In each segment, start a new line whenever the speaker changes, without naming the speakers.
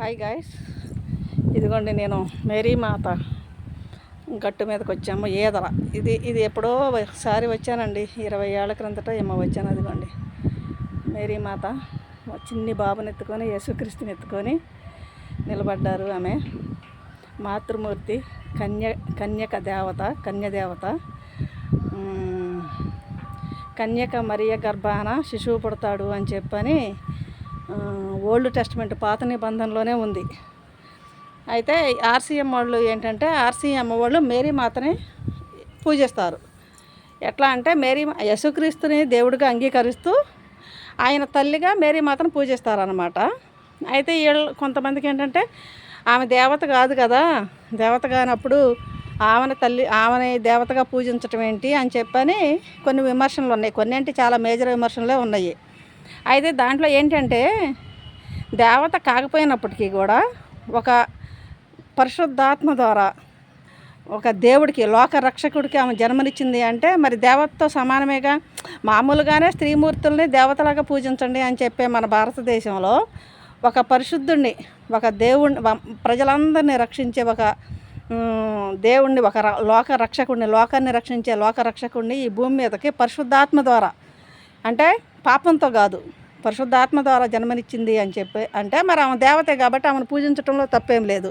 Hi guys ఇదిగోండి నేను Mary మాత గట్టు మీదకి వచ్చాము ఈదర ఇది ఇది ఎప్పుడో ఒకసారి వచ్చానండి. ఇరవై ఏళ్ళ క్రిందట ఏమో వచ్చాను అదిగోండి. మేరీ మాత చిన్ని బాబుని ఎత్తుకొని యేసుక్రీస్తుని ఎత్తుకొని నిలబడ్డారు ఆమె. మాతృమూర్తి కన్య కన్యక దేవత కన్యదేవత కన్యక మరియ గర్భాన శిశువు పుడతాడు అని చెప్పని ఓల్డ్ టెస్ట్మెంట్ పాత నిబంధనలోనే ఉంది. అయితే ఆర్సీఎం వాళ్ళు ఏంటంటే ఆర్సీఎం వాళ్ళు మేరీ మాతని పూజిస్తారు. ఎట్లా అంటే మేరీ యశుక్రీస్తుని దేవుడిగా అంగీకరిస్తూ ఆయన తల్లిగా మేరీ మాతను పూజిస్తారనమాట అయితే వీళ్ళు కొంతమందికి ఏంటంటే ఆమె దేవత కాదు కదా దేవత కానప్పుడు ఆమెను తల్లి ఆమెని దేవతగా పూజించటం ఏంటి అని చెప్పని కొన్ని విమర్శలు ఉన్నాయి. కొన్ని అంటే చాలా మేజర్ విమర్శలే ఉన్నాయి. అయితే దాంట్లో ఏంటంటే దేవత కాకపోయినప్పటికీ కూడా ఒక పరిశుద్ధాత్మ ద్వారా ఒక దేవుడికి లోక రక్షకుడికి ఆమె జన్మనిచ్చింది అంటే మరి దేవతతో సమానమేగా? మామూలుగానే స్త్రీమూర్తుల్ని దేవతలాగా పూజించండి అని చెప్పే మన భారతదేశంలో ఒక పరిశుద్ధుణ్ణి ఒక దేవుణ్ణి ప్రజలందరినీ రక్షించే ఒక దేవుణ్ణి ఒక లోక రక్షకుడిని లోకాన్ని రక్షించే లోక రక్షకుడిని ఈ భూమి మీదకి పరిశుద్ధాత్మ ద్వారా. అంటే పాపంతో కాదు. పరిశుద్ధాత్మ ద్వారా జన్మనిచ్చింది అని చెప్పి అంటే మరి ఆమె దేవతే కాబట్టి ఆమెను పూజించడంలో తప్పేం లేదు.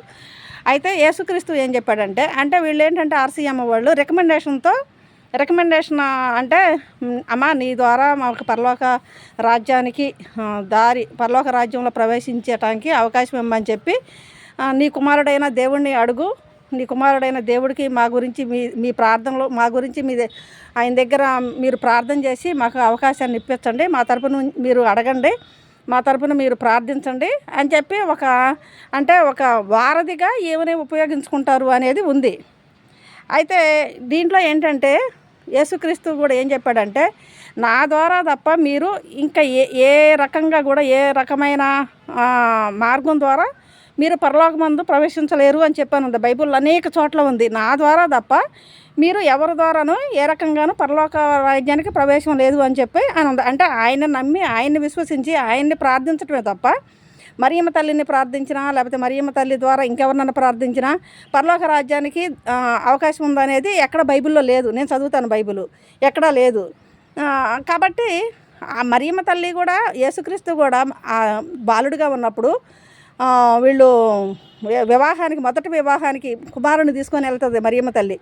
అయితే యేసుక్రీస్తు ఏం చెప్పాడంటే అంటే వీళ్ళు ఏంటంటే ఆర్సీఎం వాళ్ళు రికమెండేషన్తో రికమెండేషన్ అంటే అమ్మా నీ ద్వారా మాకు పరలోక రాజ్యానికి దారి పరలోక రాజ్యంలో ప్రవేశించటానికి అవకాశం ఇమ్మని చెప్పి నీ కుమారుడైన దేవుణ్ణి అడుగు నీ కుమారుడైన దేవుడికి మా గురించి మీ మీ ప్రార్థనలో మా గురించి మీ ఆయన దగ్గర మీరు ప్రార్థన చేసి మాకు అవకాశాన్ని ఇప్పించండి. మా తరపున మీరు అడగండి. మా తరపున మీరు ప్రార్థించండి అని చెప్పి ఒక అంటే ఒక వారధిగా ఏమని ఉపయోగించుకుంటారు అనేది ఉంది. అయితే దీంట్లో ఏంటంటే యేసుక్రీస్తు కూడా ఏం చెప్పాడంటే నా ద్వారా తప్ప మీరు ఇంకా ఏ ఏ రకంగా కూడా ఏ రకమైన మార్గం ద్వారా మీరు పరలోకమందు ప్రవేశించలేరు అని చెప్పాను ఉంది అనేక చోట్ల ఉంది. నా ద్వారా తప్ప మీరు ఎవరి ద్వారాను ఏ రకంగానూ పరలోక రాజ్యానికి ప్రవేశం లేదు అని చెప్పి అని ఉంది. అంటే ఆయన నమ్మి ఆయన్ని విశ్వసించి ఆయన్ని ప్రార్థించటమే తప్ప మరియమ్మ తల్లిని ప్రార్థించినా లేకపోతే మరియమ్మ తల్లి ద్వారా ఇంకెవరినన్నా ప్రార్థించినా పరలోక రాజ్యానికి అవకాశం ఉందనేది ఎక్కడ బైబిల్లో లేదు. నేను చదువుతాను బైబిల్. ఎక్కడా లేదు. కాబట్టి ఆ మరియమ్మ తల్లి కూడా యేసుక్రీస్తు కూడా బాలుడిగా ఉన్నప్పుడు వీళ్ళు వివాహానికి మొదటి వివాహానికి కుమారుని తీసుకొని వెళ్తుంది మరియమ్మ తల్లి.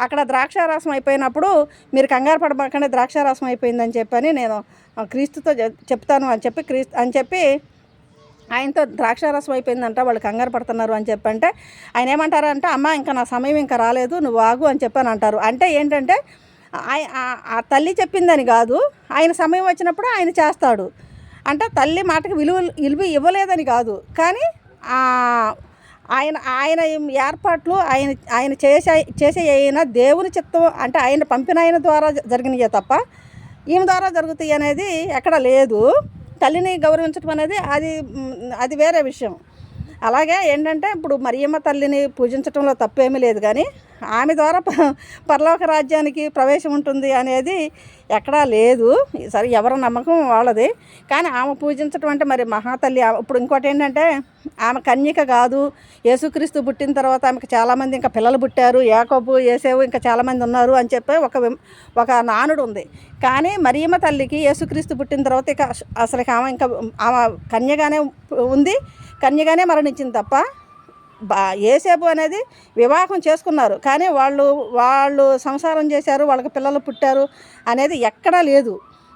అక్కడ ద్రాక్షారసం అయిపోయినప్పుడు మీరు కంగారు పడబాకండి ద్రాక్షారసం అయిపోయిందని చెప్పని నేను క్రీస్తుతో చెప్తాను అని చెప్పి క్రీస్తు అని చెప్పి ఆయనతో ద్రాక్షారసం అయిపోయిందంట వాళ్ళు కంగారు పడుతున్నారు అని చెప్పంటే ఆయన ఏమంటారంటే అమ్మ ఇంకా నా సమయం ఇంకా రాలేదు నువ్వు ఆగు అని చెప్పని అంటారు. అంటే ఏంటంటే ఆయ- ఆ తల్లి చెప్పిందని కాదు ఆయన సమయం వచ్చినప్పుడు ఆయన చేస్తాడు. అంటే తల్లి మాటకి విలువ విలువ ఇవ్వలేదని కాదు. కానీ ఆయన ఆయన ఏర్పాట్లు ఆయన ఆయన చేసే చేసే అయినా దేవుని చిత్తం అంటే ఆయన పంపిన ఆయన ద్వారా జరిగినాయే తప్ప ఈమె ద్వారా జరుగుతాయి అనేది ఎక్కడ లేదు. తల్లిని గౌరవించడం అనేది అది అది వేరే విషయం. అలాగే ఏంటంటే ఇప్పుడు మరియమ్మ తల్లిని పూజించడంలో తప్పేమీ లేదు కానీ ఆమె ద్వారా పరలోక రాజ్యానికి ప్రవేశం ఉంటుంది అనేది ఎక్కడా లేదు. సరే ఎవరి నమ్మకం వాళ్ళది. కానీ ఆమె పూజించడం అంటే మరి మహాతల్లి ఇప్పుడు ఇంకోటి ఏంటంటే ఆమె కన్యక కాదు. యేసుక్రీస్తు పుట్టిన తర్వాత ఆమెకు చాలామంది ఇంకా పిల్లలు పుట్టారు. ఏకబు ఏసేవు ఇంకా చాలామంది ఉన్నారు అని చెప్పి ఒక ఒక నానుడు ఉంది. కానీ మరియమ్మ తల్లికి యేసుక్రీస్తు పుట్టిన తర్వాత ఇక అసలు ఆమె ఇంకా ఆమె కన్యగానే ఉంది. కన్యగానే మరణించింది తప్ప ఏసేపు అనేది వివాహం చేసుకున్నారు. కానీ వాళ్ళు వాళ్ళు సంసారం చేశారు వాళ్ళకి పిల్లలు పుట్టారు అనేది ఎక్కడా లేదు.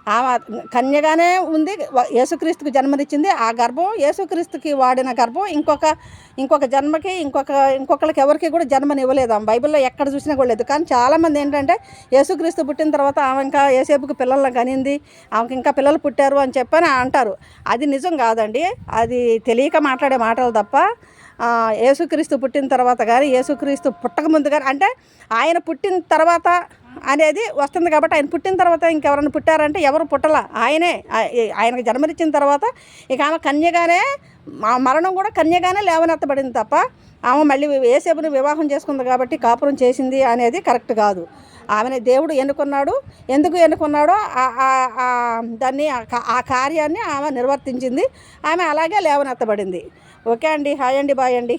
ఆమె కన్యగానే ఉంది యేసుక్రీస్తుకు జన్మనిచ్చింది. ఆ గర్భం యేసుక్రీస్తుకి వాడిన గర్భం. ఇంకొక ఇంకొక జన్మకి ఇంకొక ఇంకొకరికి ఎవరికి కూడా జన్మనివ్వలేదు. ఆమె బైబిల్లో ఎక్కడ చూసినా కూడా లేదు. కానీ చాలామంది ఏంటంటే యేసుక్రీస్తు పుట్టిన తర్వాత ఆమె ఇంకా ఏసేపుకి పిల్లలను కనింది ఆమెకి ఇంకా పిల్లలు పుట్టారు అని చెప్పని అంటారు. అది నిజం కాదండి. అది తెలియక మాట్లాడే మాటలు తప్ప యేసుక్రీస్తు పుట్టిన తర్వాత కానీ యేసుక్రీస్తు పుట్టక ముందు కానీ అంటే ఆయన పుట్టిన తర్వాత అనేది వస్తుంది కాబట్టి ఆయన పుట్టిన తర్వాత ఇంకెవరైనా పుట్టారంటే ఎవరు పుట్టలా? ఆయనే. ఆయనకు జన్మనిచ్చిన తర్వాత ఇక ఆమె కన్యగానే మరణం కూడా కన్యగానే లేవనెత్తబడింది తప్ప ఆమె మళ్ళీ ఏసేపుని వివాహం చేసుకుంది కాబట్టి కాపురం చేసింది అనేది కరెక్ట్ కాదు. ఆమెని దేవుడు ఎన్నుకున్నాడు. ఎందుకు ఎన్నుకున్నాడో దాన్ని ఆ కార్యాన్ని ఆమె నిర్వర్తించింది. ఆమె అలాగే లేవనెత్తబడింది. ఓకే అండి హాయ్ అండి బాయ్ అండి.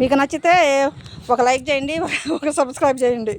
మీకు నచ్చితే ఒక లైక్ చేయండి ఒక సబ్స్క్రైబ్ చేయండి.